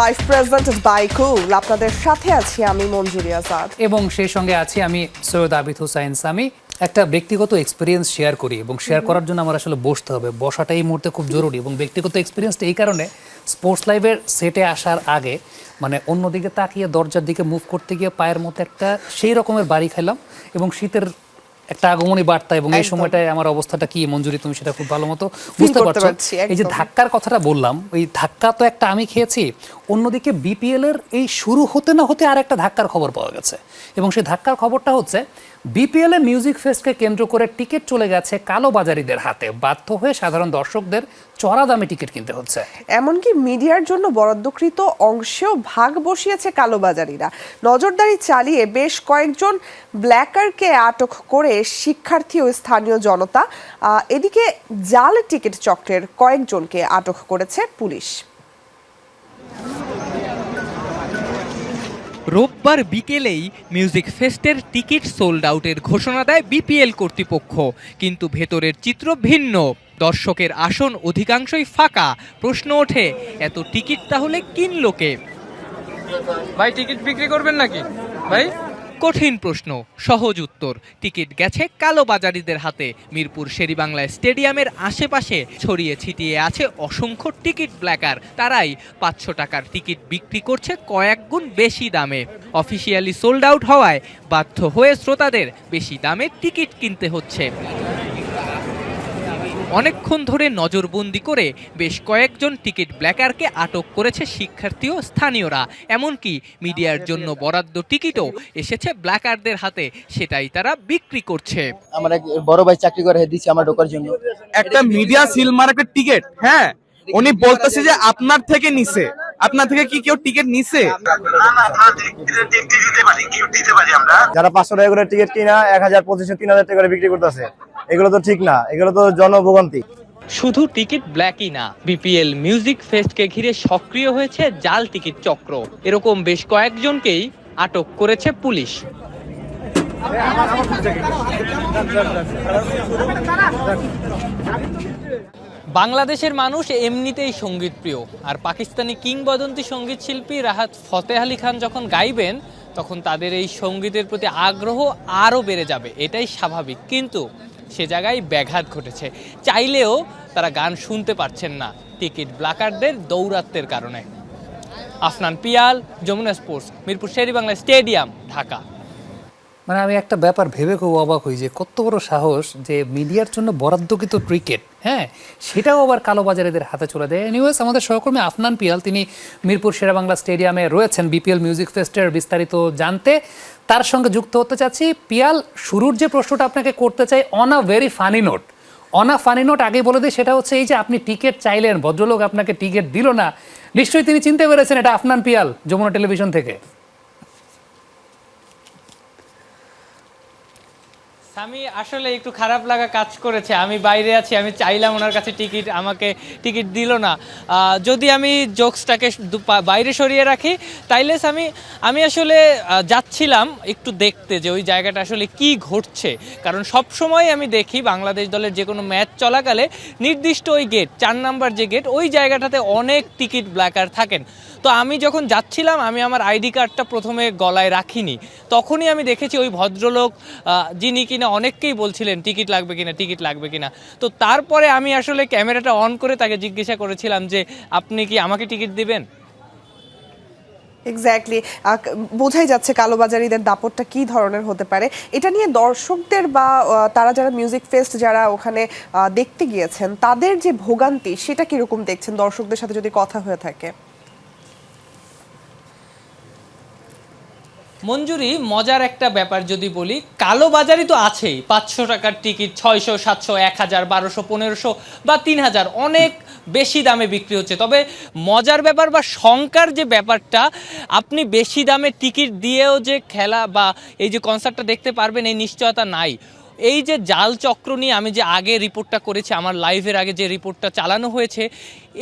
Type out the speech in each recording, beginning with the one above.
Life presented by কুল আপনাদের সাথে আছি আমি মঞ্জুরি আজাদ। এবং সেই সঙ্গে আছি আমি সৈয়দ আবিদ হুসাইন সামি। একটা ব্যক্তিগত এক্সপিরিয়েন্স শেয়ার করি এবং শেয়ার করার জন্য আমার আসলে বসতে হবে। বসাটা এই মুহূর্তে খুব জরুরি এবং ব্যক্তিগত এক্সপিরিয়েন্সটা এই কারণে স্পোর্টস লাইভের সেটে আসার আগে মানে অন্যদিকে তাকিয়ে দরজার দিকে মুভ করতে গিয়ে পায়ের মতো একটা সেই রকমের বাড়ি খেলাম এবং শীতের একটা আগমনী বার্তা এবং এই সময়টায় আমার অবস্থাটা কি মঞ্জুরি তুমি সেটা খুব ভালো মতো বুঝতে পারছ। এই যে ধাক্কার কথাটা বললাম এই ধাক্কা তো একটা আমি খেয়েছি অন্যদিকে বিপিএল এর এই শুরু হতে না হতে আর একটা ধাক্কার খবর পাওয়া গেছে। এবং সেই ধাক্কার খবরটা হচ্ছে বিপিএল এ মিউজিক ফেস্টকে কেন্দ্র করে টিকিট চলে গেছে কালোবাজারিদের হাতে। বাধ্য হয়ে সাধারণ দর্শকদের চড়া দামে টিকিট কিনতে হচ্ছে। এমনকি মিডিয়ার জন্য বরাদ্দকৃত অংশেও ভাগ বসিয়েছে কালোবাজারিরা। নজরদারি চালিয়ে বেশ কয়েকজন ব্ল্যাকারকে আটক করে শিক্ষার্থী ও স্থানীয় জনতা এদিকে জাল টিকিট চক্রের কয়েকজনকে আটক করেছে পুলিশ। রোববার বিকেলেই মিউজিক ফেস্টের টিকিট সোল্ড আউটের ঘোষণা দেয় বিপিএল কর্তৃপক্ষ। কিন্তু ভেতরের চিত্র ভিন্ন। দর্শকের আসন অধিকাংশই ফাঁকা। প্রশ্ন ওঠে, এত টিকিট তাহলে কিনলো কে? ভাই, টিকিট বিক্রি করবেন নাকি? ভাই? কঠিন প্রশ্ন, সহজ উত্তর। টিকিট গেছে কালোবাজারিদের হাতে। মিরপুর শেরিবাংলা স্টেডিয়ামের আশেপাশে ছড়িয়ে ছিটিয়ে আছে অসংখ্য টিকিট ব্ল্যাকার। তারাই পাঁচশো টাকার টিকিট বিক্রি করছে কয়েক গুণ বেশি দামে। অফিসিয়ালি সোল্ড আউট হওয়ায় বাধ্য হয়ে শ্রোতাদের বেশি দামে টিকিট কিনতে হচ্ছে। অনেকক্ষণ ধরে নজরবন্দি করে বেশ কয়েকজন টিকিট ব্ল্যাকারকে আটক করেছে শিক্ষার্থী ও স্থানীয়রা। এমনকি মিডিয়ার জন্য বরাদ্দ টিকিটও এসেছে ব্ল্যাকারদের হাতে সেটাই তারা বিক্রি করছে। আমার এক বড় ভাই চাকরি করে দিচ্ছে আমার ঢোকার জন্য। একটা মিডিয়া সিল মার্কেট টিকিট হ্যাঁ? উনি বলতেছে যে আপনার থেকে নিছে। আপনার থেকে কি কেউ টিকিট নিছে? যারা পাঁচশো টাকা করে টিকিট কিনা এক হাজার পঁচিশশো তিন হাজার টাকা করে বিক্রি করতেছে। এগুলো তো ঠিক না, এগুলো তো জনভোগান্তি। শুধু টিকিট ব্ল্যাকই না, বিপিএল মিউজিক ফেস্টকে ঘিরে সক্রিয় হয়েছে জাল টিকিট চক্র। এরকম বেশ কয়েকজনকেই আটক করেছে পুলিশ। বাংলাদেশের মানুষ এমনিতেই সংগীত প্রিয় আর পাকিস্তানি কিংবদন্তি সংগীত শিল্পী রাহাত ফতেহ আলী খান যখন গাইবেন, তখন তাদের এই সঙ্গীতের প্রতি আগ্রহ আরও বেড়ে যাবে, এটাই স্বাভাবিক। কিন্তু সে জায়গায় ব্যাঘাত ঘটেছে। চাইলেও তারা গান শুনতে পারছেন না টিকিট ব্লাকারদের দৌরাত্মের কারণে। Afnan Pial, Jamuna sports, Mirpur Sher e Bangla stadium, Dhaka. মানে আমি একটা ব্যাপার ভেবে খুব অবাক হই যে কত বড় সাহস যে মিডিয়ার জন্য বরাদ্দকৃত ক্রিকেট হ্যাঁ? সেটাও আবার কালোবাজারিদের হাতে চলে দেয়। এনিওয়েজ আমাদের সহকর্মী আফনান পিয়াল, তিনি মিরপুর শেরাবাংলা স্টেডিয়ামে রয়েছেন বিপিএল মিউজিক ফেস্টের বিস্তারিত জানতে। তার সঙ্গে যুক্ত হতে চাচ্ছি। পিয়াল, শুরুর যে প্রশ্নটা আপনাকে করতে চাই on a very funny note on funny note আগে বলে দিই, সেটা হচ্ছে এই যে আপনি টিকিট চাইলেন, ভদ্রলোক আপনাকে টিকিট দিল না। নিশ্চয়ই তিনি চিনতে পেরেছেন এটা আফনান পিয়াল, যমুনা টেলিভিশন থেকে। আমি আসলে একটু খারাপ লাগা কাজ করেছে। আমি বাইরে আছি, আমি চাইলাম ওনার কাছে টিকিট, আমাকে টিকিট দিল না। যদি আমি জোকসটাকে বাইরে সরিয়ে রাখি, তাইলে আমি আমি আসলে যাচ্ছিলাম একটু দেখতে যে ওই জায়গাটা আসলে কি ঘটছে। কারণ সব সময় আমি দেখি বাংলাদেশ দলের যে কোনো ম্যাচ চলাকালে নির্দিষ্ট ওই গেট চার নাম্বার যে গেট ওই জায়গাটাতে অনেক টিকিট ব্ল্যাকার থাকেন। তো আমি যখন যাচ্ছিলাম, আমি আমার আইডি কার্ডটা প্রথমে গলায় রাখিনি। তখনই আমি দেখেছি ওই ভদ্রলোক যিনি কিনা অনেককেই বলছিলেন, টিকিট লাগবে কিনা, টিকিট লাগবে কিনা? তো তারপরে আমি আসলে ক্যামেরাটা অন করে তাকে জিজ্ঞাসা করেছিলাম যে, আপনি কি আমাকে টিকিট দিবেন? এক্স্যাক্টলি বোঝাই যাচ্ছে কালোবাজারিদের দাপটটা কি ধরনের হতে পারে। এটা নিয়ে দর্শকদের বা তারা যারা মিউজিক ফেস্ট যারা ওখানে দেখতে গিয়েছেন, তাদের যে ভোগান্তি, সেটা কীরকম দেখছেন দর্শকদের সাথে যদি কথা হয়ে থাকে? মঞ্জুরি, মজার একটা ব্যাপার যদি বলি, কালো বাজারই তো আছেই। পাঁচশো টাকার টিকিট, ছয়শো, সাতশো, এক হাজার, বারোশো, পনেরোশো বা তিন হাজার, অনেক বেশি দামে বিক্রি হচ্ছে। তবে মজার ব্যাপার বা শঙ্কার যে ব্যাপারটা, আপনি বেশি দামে টিকিট দিয়েও যে খেলা বা এই যে কনসার্টটা দেখতে পারবেন, এই নিশ্চয়তা নাই। এই যে জাল চক্র নিয়ে আমি যে আগে রিপোর্টটা করেছি, আমার লাইভের আগে যে রিপোর্টটা চালানো হয়েছে,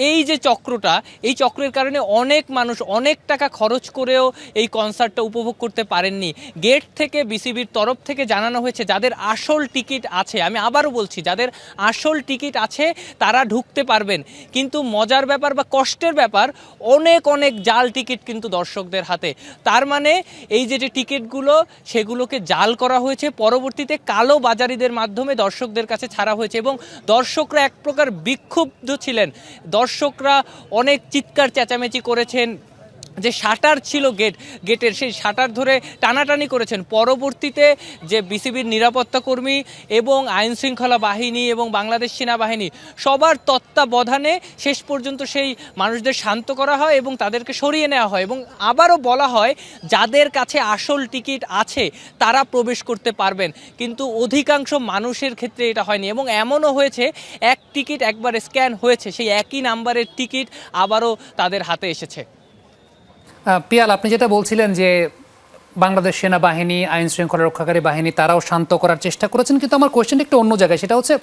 এই যে চক্রটা, এই চক্রের কারণে অনেক মানুষ অনেক টাকা খরচ করেও এই কনসার্টটা উপভোগ করতে পারেননি। গেট থেকে বিসিবির তরফ থেকে জানানো হয়েছে, যাদের আসল টিকিট আছে, আমি আবারও বলছি, যাদের আসল টিকিট আছে, তারা ঢুকতে পারবেন। কিন্তু মজার ব্যাপার বা কষ্টের ব্যাপার, অনেক অনেক জাল টিকিট কিন্তু দর্শকদের হাতে। তার মানে এই যে যে টিকিটগুলো, সেগুলোকে জাল করা হয়েছে, পরবর্তীতে কালো বাজারিদের মাধ্যমে দর্শকদের কাছে ছাড়া হয়েছে এবং দর্শকরা এক প্রকার বিক্ষুব্ধ ছিলেন। দর্শকরা অনেক চিৎকার, চেঁচামেচি করেছেন। যে শাটার ছিল গেট, গেটের সেই শাটার ধরে টানাটানি করেছেন। পরবর্তীতে যে বিসিবির নিরাপত্তা কর্মী এবং আইন শৃঙ্খলা বাহিনী এবং বাংলাদেশ সেনাবাহিনী, সবার তত্ত্বাবধানে শেষ পর্যন্ত সেই মানুষদের শান্ত করা হয় এবং তাদেরকে সরিয়ে নেওয়া হয় এবং আবারও বলা হয়, যাদের কাছে আসল টিকিট আছে, তারা প্রবেশ করতে পারবেন। কিন্তু অধিকাংশ মানুষের ক্ষেত্রে এটা হয়নি এবং এমনও হয়েছে, এক টিকিট একবার স্ক্যান হয়েছে, সেই একই নাম্বারের টিকিট আবারও তাদের হাতে এসেছে। পিয়াল, আপনি যেটা বলছিলেন যে বাংলাদেশ সেনাবাহিনী, আইন শৃঙ্খলা রক্ষাকারী বাহিনী, তারাও শান্ত করার চেষ্টা করেছেন, কিন্তু আমার কোয়েশ্চেন একটু অন্য জায়গায়। সেটা হচ্ছে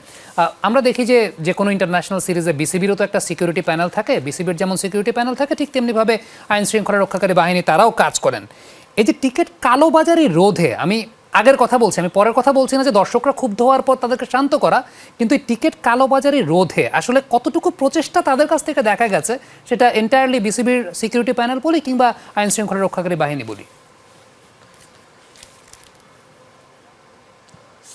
আমরা দেখি যে যে কোনো ইন্টারন্যাশনাল সিরিজে বিসিবিরও তো একটা সিকিউরিটি প্যানেল থাকে বিসিবির যেমন সিকিউরিটি প্যানেল থাকে, ঠিক তেমনিভাবে আইন শৃঙ্খলা রক্ষাকারী বাহিনী তারাও কাজ করেন। এই যে টিকিট কালোবাজারি রোধে আমি আগের কথা বলছি, আমি পরের কথা বলছি না যে দর্শকরা ক্ষুব্ধ হওয়ার পর তাদেরকে শান্ত করা, কিন্তু এই টিকিট কালোবাজারি রোধে আসলে কতটুকু প্রচেষ্টা তাদের কাছ থেকে দেখা গেছে, সেটা এন্টায়ারলি বিসিবির সিকিউরিটি প্যানেল বলি কিংবা আইন শৃঙ্খলা রক্ষাকারী বাহিনী বলি।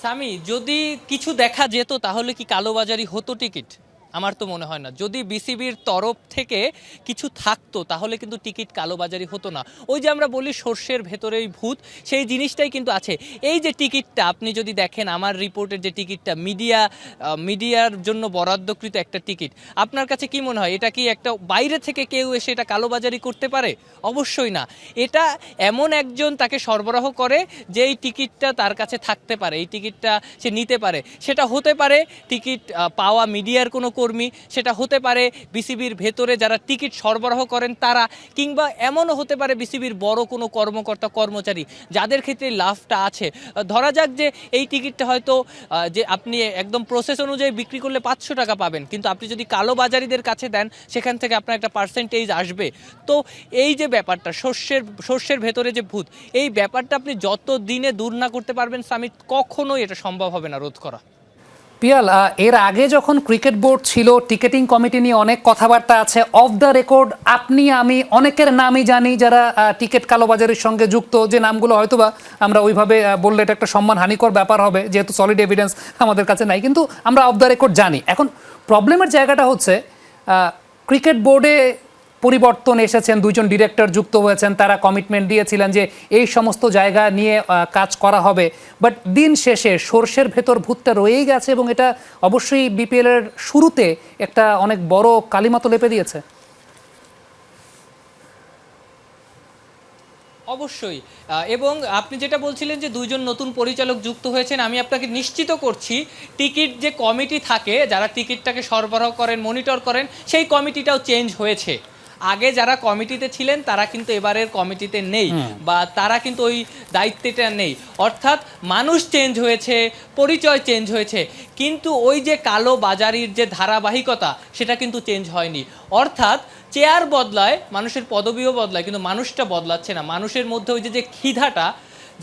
সামি, যদি কিছু দেখা যেত তাহলে কি কালোবাজারি হতো টিকিট? আমার তো মনে হয় না। যদি বিসিবির তরফ থেকে কিছু থাকতো, তাহলে কিন্তু টিকিট কালোবাজারি হতো না। ওই যে আমরা বলি সর্ষের ভেতরেই ভূত, সেই জিনিসটাই কিন্তু আছে। এই যে টিকিটটা, আপনি যদি দেখেন আমার রিপোর্টের যে টিকিটটা, মিডিয়া মিডিয়ার জন্য বরাদ্দকৃত একটা টিকিট, আপনার কাছে কি মনে হয়, এটা কি একটা বাইরে থেকে কেউ এসে এটা কালোবাজারি করতে পারে? অবশ্যই না। এটা এমন একজন তাকে সরবরাহ করে, যে এই টিকিটটা তার কাছে থাকতে পারে, এই টিকিটটা সে নিতে পারে। সেটা হতে পারে টিকিট পাওয়া মিডিয়ার কোনো কর্মী, সেটা হতে পারে বিসিবির ভেতরে যারা টিকিট সরবরাহ করেন তারা, কিংবা এমনও হতে পারে বিসিবির বড় কোনো কর্মকর্তা, কর্মচারী, যাদের ক্ষেত্রে লাভটা আছে। ধরা যাক যে এই টিকিটটা হয়তো যে আপনি একদম প্রসেস অনুযায়ী বিক্রি করলে পাঁচশো টাকা পাবেন, কিন্তু আপনি যদি কালোবাজারিদের কাছে দেন, সেখান থেকে আপনার একটা পার্সেন্টেজ আসবে। তো এই যে ব্যাপারটা, শস্যের শস্যের ভেতরে যে ভূত, এই ব্যাপারটা আপনি যত দিনে দূর না করতে পারবেন সামিট কখনোই এটা সম্ভব হবে না রোধ করা। পিয়াল এর আগে যখন ক্রিকেট বোর্ড ছিল, টিকেটিং কমিটি নিয়ে অনেক কথাবার্তা আছে। অফ দ্য রেকর্ড আপনি, আমি, অনেকের নামই জানি যারা টিকিট কালোবাজারের সঙ্গে যুক্ত। যে নামগুলো হয়তোবা আমরা ওইভাবে বললে এটা একটা সম্মান হানিকর ব্যাপার হবে, যেহেতু সলিড এভিডেন্স আমাদের কাছে নাই। কিন্তু আমরা অফ দ্য রেকর্ড জানি। এখন প্রবলেমের জায়গাটা হচ্ছে ক্রিকেট বোর্ডে পরিবর্তন এসেছেন দুজন ডিরেক্টর যুক্ত হয়েছেন, তারা কমিটমেন্ট দিয়েছিলেন যে এই সমস্ত জায়গা নিয়ে কাজ করা হবে। বাট দিন শেষে সর্ষের ভেতর ভূতটা রয়েই গেছে এবং এটা অবশ্যই বিপিএল এর শুরুতে একটা অনেক বড় কালিমাতো লেপে দিয়েছে। অবশ্যই। এবং আপনি যেটা বলছিলেন যে দুইজন নতুন পরিচালক যুক্ত হয়েছেন, আমি আপনাকে নিশ্চিত করছি, টিকিট যে কমিটি থাকে, যারা টিকিটটাকে সরবরাহ করেন মনিটর করেন, সেই কমিটিটাও চেঞ্জ হয়েছে। আগে যারা কমিটিতে ছিলেন তারা কিন্তু এবারের কমিটিতে নেই বা তারা কিন্তু ওই দায়িত্বটা নেই। অর্থাৎ মানুষ চেঞ্জ হয়েছে পরিচয় চেঞ্জ হয়েছে কিন্তু ওই যে কালো বাজারির যে ধারাবাহিকতা সেটা কিন্তু চেঞ্জ হয়নি। অর্থাৎ চেয়ার বদলায় মানুষের পদবিও বদলায় কিন্তু মানুষটা বদলাচ্ছে না। মানুষের মধ্যে ওই যে যে ক্ষিধাটা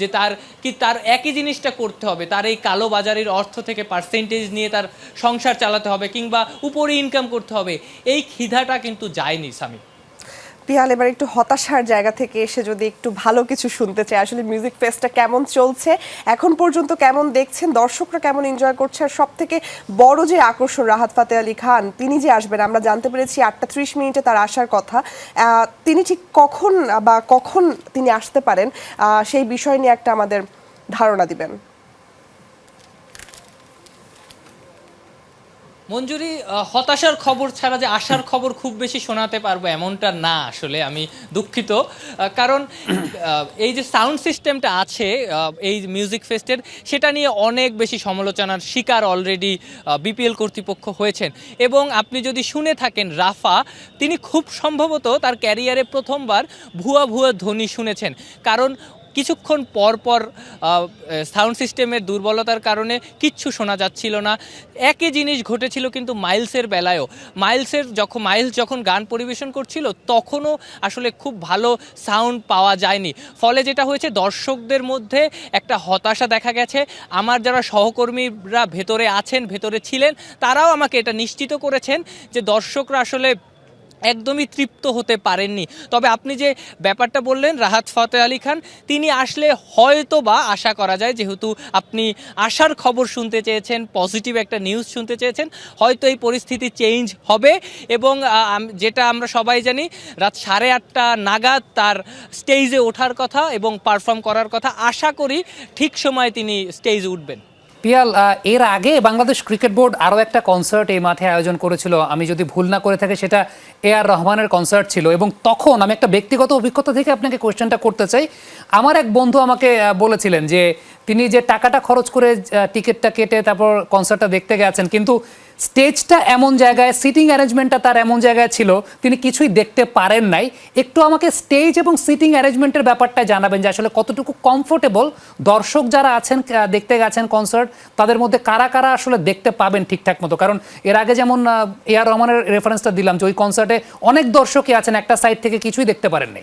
যে তার, কি তার একই জিনিসটা করতে হবে, তার এই কালো বাজারের অর্থ থেকে পার্সেন্টেজ নিয়ে তার সংসার চালাতে হবে কিংবা উপরে ইনকাম করতে হবে, এই খিধাটা কিন্তু যায়নি স্বামী। পিয়াল এবার একটু হতাশার জায়গা থেকে এসে যদি একটু ভালো কিছু শুনতে চাই আসলে মিউজিক ফেস্টটা কেমন চলছে, এখন পর্যন্ত কেমন দেখছেন, দর্শকরা কেমন এনজয় করছে, আর সব থেকে বড় যে আকর্ষণ রাহাত ফাতে আলী খান, তিনি যে আসবেন, আমরা জানতে পেরেছি আটটা ত্রিশ মিনিটে তার আসার কথা তিনি ঠিক কখন বা কখন তিনি আসতে পারেন সেই বিষয় নিয়ে একটা আমাদের ধারণা দিবেন। মঞ্জুরি হতাশার খবর ছাড়া যে আশার খবর খুব বেশি শোনাতে পারব এমনটা না আসলে, আমি দুঃখিত। কারণ এই যে সাউন্ড সিস্টেমটা আছে এই মিউজিক ফেস্টের, সেটা নিয়ে অনেক বেশি সমালোচনার শিকার অলরেডি বিপিএল কর্তৃপক্ষ হয়েছেন। এবং আপনি যদি শুনে থাকেন রাফা, তিনি খুব সম্ভবত তার ক্যারিয়ারে প্রথমবার ভুয়া ভুয়া ধ্বনি শুনেছেন। কারণ কিছুক্ষণ পর পর সাউন্ড সিস্টেমের দুর্বলতার কারণে কিচ্ছু শোনা যাচ্ছিল না। একই জিনিস ঘটেছিল কিন্তু মাইলসের বেলায়ও। মাইলসের যখন, মাইলস যখন গান পরিবেশন করছিল, তখনও আসলে খুব ভালো সাউন্ড পাওয়া যায়নি। ফলে যেটা হয়েছে, দর্শকদের মধ্যে একটা হতাশা দেখা গেছে। আমার যারা সহকর্মীরা ভেতরে আছেন, ভেতরে ছিলেন, তারাও আমাকে এটা নিশ্চিত করেছেন যে দর্শকরা আসলে একদমই তৃপ্ত হতে পারেননি। তবে আপনি যে ব্যাপারটা বললেন, রাহাত ফতে আলী খান, তিনি আসলে হয়তো বা আশা করা যায়, যেহেতু আপনি আশার খবর শুনতে চেয়েছেন, পজিটিভ একটা নিউজ শুনতে চেয়েছেন, হয়তো এই পরিস্থিতি চেঞ্জ হবে এবং যেটা আমরা সবাই জানি, রাত সাড়ে আটটা নাগাদ তার স্টেজে ওঠার কথা এবং পারফর্ম করার কথা, আশা করি ঠিক সময়ে তিনি স্টেজে উঠবেন। পিয়াল এর আগে বাংলাদেশ ক্রিকেট বোর্ড আরও একটা কনসার্ট এই মাঠে আয়োজন করেছিল। আমি যদি ভুল না করে থাকি, সেটা এ আর রহমানের কনসার্ট ছিল। এবং তখন আমি একটা ব্যক্তিগত অভিজ্ঞতা থেকে আপনাকে কোয়েশ্চেনটা করতে চাই। আমার এক বন্ধু আমাকে বলেছিলেন যে তিনি যে টাকাটা খরচ করে টিকিটটা কেটে তারপর কনসার্টটা দেখতে গেছেন, কিন্তু স্টেজটা এমন জায়গায়, সিটিং অ্যারেঞ্জমেন্টটা তার এমন জায়গায় ছিল, তিনি কিছুই দেখতে পারেন নাই। একটু আমাকে স্টেজ এবং সিটিং অ্যারেঞ্জমেন্টের ব্যাপারটা জানাবেন যে আসলে কতটুকু কমফোর্টেবল দর্শক যারা আছেন দেখতে গেছেন কনসার্ট তাদের মধ্যে কারা কারা আসলে দেখতে পাবেন ঠিকঠাক মতো? কারণ এর আগে যেমন এ আর রহমানের রেফারেন্সটা দিলাম যে ওই কনসার্টে অনেক দর্শকই আছেন, একটা সাইড থেকে কিছুই দেখতে পারেননি।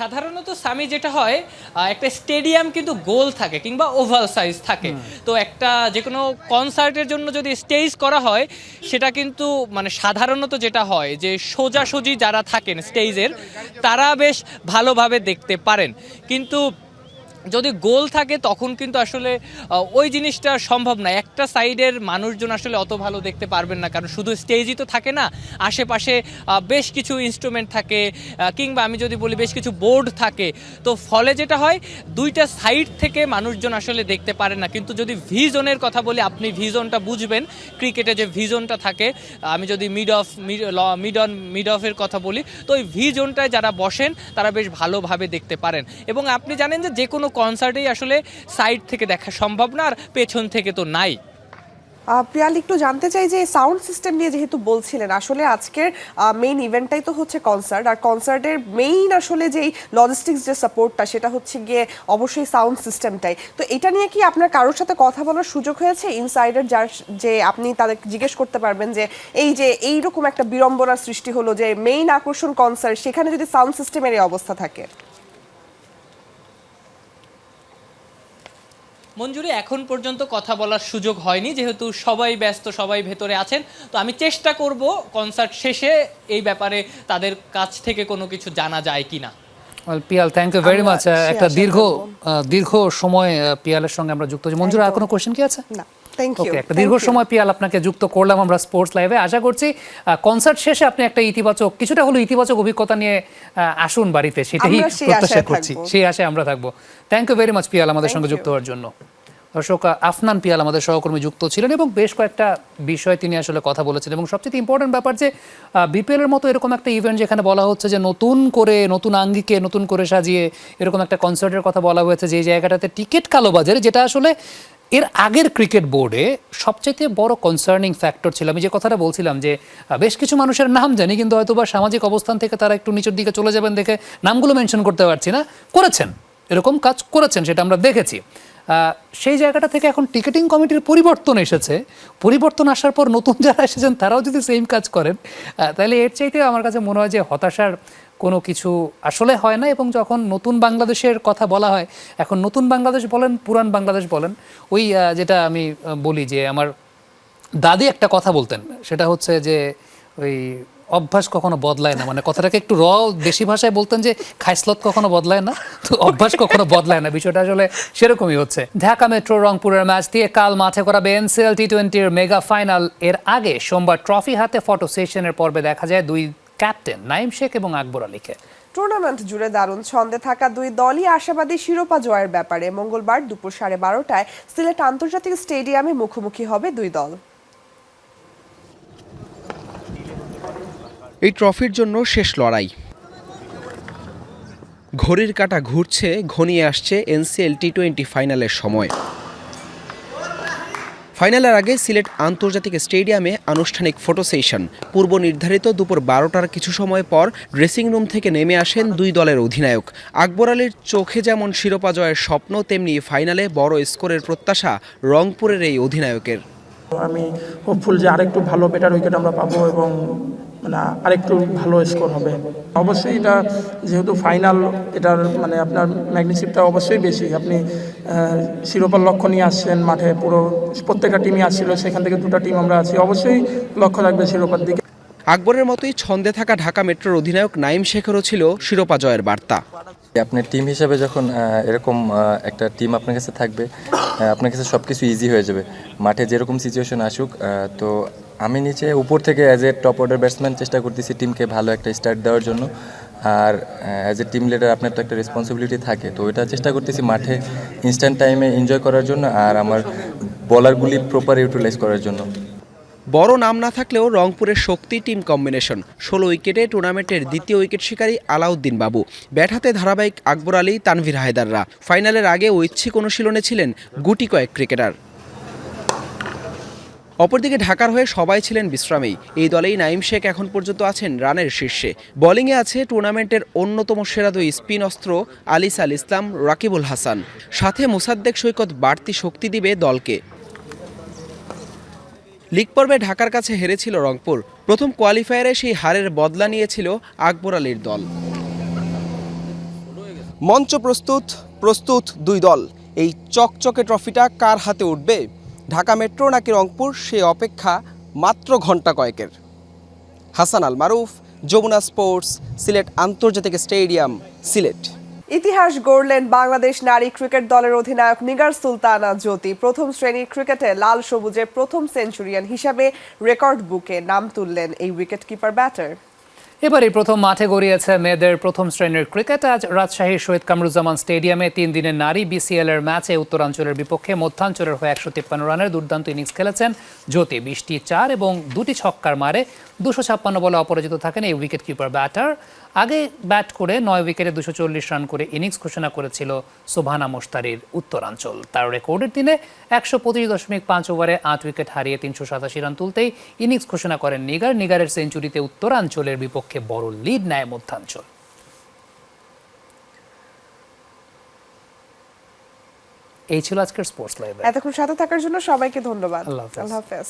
সাধারণত সামি যেটা হয় একটা স্টেডিয়াম কিন্তু গোল থাকে কিংবা ওভাল সাইজ থাকে। তো একটা যে কোনো কনসার্টের জন্য যদি স্টেজ করা হয় সেটা কিন্তু মানে সাধারণত যেটা হয় যে সোজাসুজি যারা থাকেন স্টেজের তারা বেশ ভালোভাবে দেখতে পারেন। কিন্তু যদি গোল থাকে, তখন কিন্তু আসলে ওই জিনিসটা সম্ভব না। একটা সাইডের মানুষজন আসলে অত ভালো দেখতে পারবেন না, কারণ শুধু স্টেজই তো থাকে না, আশেপাশে বেশ কিছু ইনস্ট্রুমেন্ট থাকে কিংবা আমি যদি বলি বেশ কিছু বোর্ড থাকে। তো ফলে যেটা হয়, দুইটা সাইড থেকে মানুষজন আসলে দেখতে পারে না। কিন্তু যদি ভিজনের কথা বলি, আপনি ভিজনটা বুঝবেন, ক্রিকেটে যে ভিজনটা থাকে, আমি যদি mid off mid on mid অফের কথা বলি, তো ওই ভিজনটায় যারা বসেন, তারা বেশ ভালোভাবে দেখতে পারেন। এবং আপনি জানেন যে যে কোনো কনসার্টেই আসলে সাইড থেকে দেখা সম্ভব না, আর পেছন থেকে তো নাই। প্রিয়াল একটু জানতে চাই যে সাউন্ড সিস্টেম নিয়ে যেহেতু বলছিলেন, আসলে আজকের মেইন ইভেন্টটাই তো হচ্ছে কনসার্ট আর কনসার্টের মেইন আসলে যেই লজিস্টিক্স যে সাপোর্টটা সেটা হচ্ছে গিয়ে অবশ্যই সাউন্ড সিস্টেমটাই তো এটা নিয়ে কি আপনার কারোর সাথে কথা বলার সুযোগ হয়েছে? ইনসাইডার যার যে আপনি তাদের জিজ্ঞেস করতে পারবেন যে, এই যে এইরকম একটা বিড়ম্বনার সৃষ্টি হলো যে মেইন আকর্ষণ কনসার্ট সেখানে যদি সাউন্ড সিস্টেমের এই অবস্থা থাকে। মঞ্জুরি এখন পর্যন্ত কথা বলার সুযোগ হয়নি যেহেতু সবাই ব্যস্ত সবাই ভেতরে আছেন। তো আমি চেষ্টা করব কনসার্ট শেষে এই ব্যাপারে তাদের কাছ থেকে কোনো কিছু জানা যায় কি না Piyal thank you very much একটা দীর্ঘ দীর্ঘ সময় পিয়ালের সঙ্গে আমরা যুক্ত হয়েছি মঞ্জুর আর কোনো কোশ্চেন কি আছে? না। থ্যাংক ইউ একটা দীর্ঘ সময় পিয়াল আপনাকে যুক্ত করলাম আমরা স্পোর্টস লাইভে আশা করছি কনসার্ট শেষে আপনি একটা ইতিবাচক কিছুটা হলো ইতিবাচক অভিজ্ঞতা নিয়ে আসুন বাড়িতে। সেটাই প্রত্যাশা করছি। সেই আশায় আমরা থাকব। Thank you very much Piyal আমাদের সঙ্গে যুক্ত হওয়ার জন্য। দর্শক আফনান পিয়াল আমাদের সহকর্মী যুক্ত ছিলেন এবং বেশ কয়েকটা বিষয় তিনি আসলে কথা বলেছেন এবং সবচেয়ে ইম্পর্টেন্ট ব্যাপার যে বিপিএল এর মতো এরকম একটা ইভেন্ট যেখানে বলা হচ্ছে যে নতুন করে নতুন আঙ্গিকে নতুন করে সাজিয়ে এরকম একটা কনসার্টের কথা বলা হয়েছে যে জায়গাটাতে টিকিট কালোবাজারে যেটা আসলে এর আগের ক্রিকেট বোর্ডে সবচাইতে বড় কনসার্নিং ফ্যাক্টর ছিল, আমি যে কথাটা বলছিলাম যে বেশ কিছু মানুষের নাম জানি, কিন্তু হয়তো বা সামাজিক অবস্থান থেকে তারা একটু নিচের দিকে চলে যাবেন দেখে নামগুলো মেনশন করতে পারছি না। করেছেন, এরকম কাজ করেছেন, সেটা আমরা দেখেছি। সেই জায়গাটা থেকে এখন টিকিটিং কমিটির পরিবর্তন এসেছে। পরিবর্তন আসার পর নতুন যারা এসেছেন, তারাও যদি সেম কাজ করেন তাহলে এর চাইতে আমার কাছে মনে হয় যে হতাশার কোনো কিছু আসলে হয় না এবং যখন নতুন বাংলাদেশের কথা বলা হয়, এখন নতুন বাংলাদেশ বলেন, পুরান বাংলাদেশ বলেন, ওই যেটা আমি বলি যে আমার দাদি একটা কথা বলতেন, সেটা হচ্ছে যে ওই অভ্যাস কখনো বদলায় না মানে কথাটাকে একটু র, দেশি ভাষায় বলতেন যে খাইসলত কখনো বদলায় না, তো অভ্যাস কখনো বদলায় না, বিষয়টা আসলে সেরকমই হচ্ছে। ঢাকা মেট্রো, রংপুরের ম্যাচ দিয়ে কাল মাঠে করা এনসিএল টি টোয়েন্টির মেগা ফাইনাল এর আগে সোমবার ট্রফি হাতে ফটো সেশনের পর্বে দেখা যায়, দুই ক্যাপ্টেন নাইম শেখ এবং আকবর আলীকে। টুর্নামেন্ট জুড়ে দারুণ ছন্দে থাকা দুই দলই আশাবাদী শিরোপা জয়ের ব্যাপারে। মঙ্গলবার দুপুর সাড়ে বারোটায় সিলেট আন্তর্জাতিক স্টেডিয়ামে মুখোমুখি হবে দুই দল। এই ট্রফির জন্য শেষ লড়াই। ঘড়ির কাঁটা ঘুরছে ঘনিয়ে আসছে এনসিএল টি টোয়েন্টি ফাইনালের সময়। ফাইনালের আগে সিলেট আন্তর্জাতিক স্টেডিয়ামে আনুষ্ঠানিক ফটো সেশন। পূর্ব নির্ধারিত দুপুর বারোটার কিছু সময় পর ড্রেসিং রুম থেকে নেমে আসেন দুই দলের অধিনায়ক। আকবর আলীর চোখে যেমন শিরোপা জয়ের স্বপ্ন, তেমনি ফাইনালে বড় স্কোরের প্রত্যাশা রংপুরের এই অধিনায়কের। আমি হোপফুল যে আরেকটু ভালো বেটার উইকেট আমরা পাবো এবং মানে আরেকটু ভালো স্কোর হবে। অবশ্যই এটা যেহেতু ফাইনাল এটার মানে আপনার ম্যাগনিসিপটা অবশ্যই বেশি। আপনি শিরোপার লক্ষ্য নিয়ে আসছেন মাঠে পুরো প্রত্যেকটা টিমই আসছিল সেখান থেকে দুটো টিম আমরা আছি। অবশ্যই লক্ষ্য থাকবে শিরোপার দিকে। আকবরের মতোই ছন্দে থাকা ঢাকা মেট্রোর অধিনায়ক নাইম শেখরও ছিল শিরোপা জয়ের বার্তা। আপনার টিম হিসাবে যখন এরকম একটা টিম আপনার কাছে থাকবে আপনার কাছে সব কিছু ইজি হয়ে যাবে। মাঠে যেরকম সিচুয়েশন আসুক তো আমি নিচে উপর থেকে as a top order batsman চেষ্টা করতেছি টিমকে ভালো একটা স্টার্ট দেওয়ার জন্য। আর অ্যাজ এ টিম লিডার আপনার তো একটা রেসপন্সিবিলিটি থাকে। তো এটা চেষ্টা করতেছি মাঠে ইনস্ট্যান্ট টাইমে এনজয় করার জন্য আর আমার বলারগুলি প্রপার ইউটিলাইজ করার জন্য। বড় নাম না থাকলেও রংপুরের শক্তি টিম কম্বিনেশন ষোলো উইকেটে টুর্নামেন্টের দ্বিতীয় উইকেট শিকারী আলাউদ্দিন বাবু। ব্যাট হাতে ধারাবাহিক আকবর আলী, তানভীর হায়দাররা। ফাইনালের আগে ঐচ্ছিক অনুশীলনে ছিলেন গুটি কয়েক ক্রিকেটার অপরদিকে ঢাকার হয়ে সবাই ছিলেন বিশ্রামেই। এই দলেই নাইম শেখ এখন পর্যন্ত আছেন রানের শীর্ষে। বোলিংয়ে আছে টুর্নামেন্টের অন্যতম সেরা দুই স্পিন অস্ত্র আলিস আল ইসলাম, রাকিবুল হাসান। সাথে মুসাদ্দেক সৈকত বাড়তি শক্তি দিবে দলকে। লিগ পর্বে ঢাকার কাছে হেরেছিল রংপুর। প্রথম কোয়ালিফায়ারে সেই হারের বদলা নিয়েছিল আকবর আলীর দল। মঞ্চ প্রস্তুত প্রস্তুত দুই দল। এই চকচকে ট্রফিটা কার হাতে উঠবে? ঢাকা মেট্রো নাকি রংপুর, সে অপেক্ষা মাত্র ঘণ্টা কয়েকের। হাসান আল মারুফ, যমুনা স্পোর্টস, সিলেট আন্তর্জাতিক স্টেডিয়াম, সিলেট। ইতিহাস গড়লেন বাংলাদেশ নারী ক্রিকেট দলের অধিনায়ক নিগার সুলতানা জ্যোতি। প্রথম শ্রেণির ক্রিকেটে লাল সবুজে প্রথম সেঞ্চুরিয়ান হিসাবে রেকর্ড বুকে নাম তুললেন এই উইকেট কিপার ব্যাটার এবারই প্রথম মাঠে গড়িয়েছে মেয়েদের প্রথম শ্রেণির ক্রিকেট। আজ রাজশাহীর শহীদ কামরুজ্জামান স্টেডিয়ামে তিন দিনের নারী বিসিএল এর ম্যাচে উত্তরাঞ্চলের বিপক্ষে মধ্যাঞ্চলের হয়ে একশো তিপ্পান্ন রানের দুর্দান্ত ইনিংস খেলেছেন জ্যোতি। বিশটি চার এবং দুটি ছক্কার মারে দুশো ছাপ্পান্ন বলে অপরাজিত থাকেন এই উইকেট কিপার ব্যাটার। আগে ব্যাট করে নয় উইকেটে দুশো চল্লিশ রান করে ইনিংস ঘোষণা করেছিল সোভানা মোস্তারির উত্তরাঞ্চল। তার রেকর্ডের দিনে একশো পঁচিশ দশমিক পাঁচ ওভারে আট উইকেট হারিয়ে তিনশো সাতাশি রান তুলতেই ইনিংস ঘোষণা করেন নিগার। নিগারের সেঞ্চুরিতে উত্তরাঞ্চলের বিপক্ষে বড় লিড নেয় মধ্যাঞ্চল। এই ছিল আজকের স্পোর্টস লাইভ এতক্ষণ সাথে থাকার জন্য সবাইকে ধন্যবাদ। আল্লাহ হাফেজ। হাফেজ।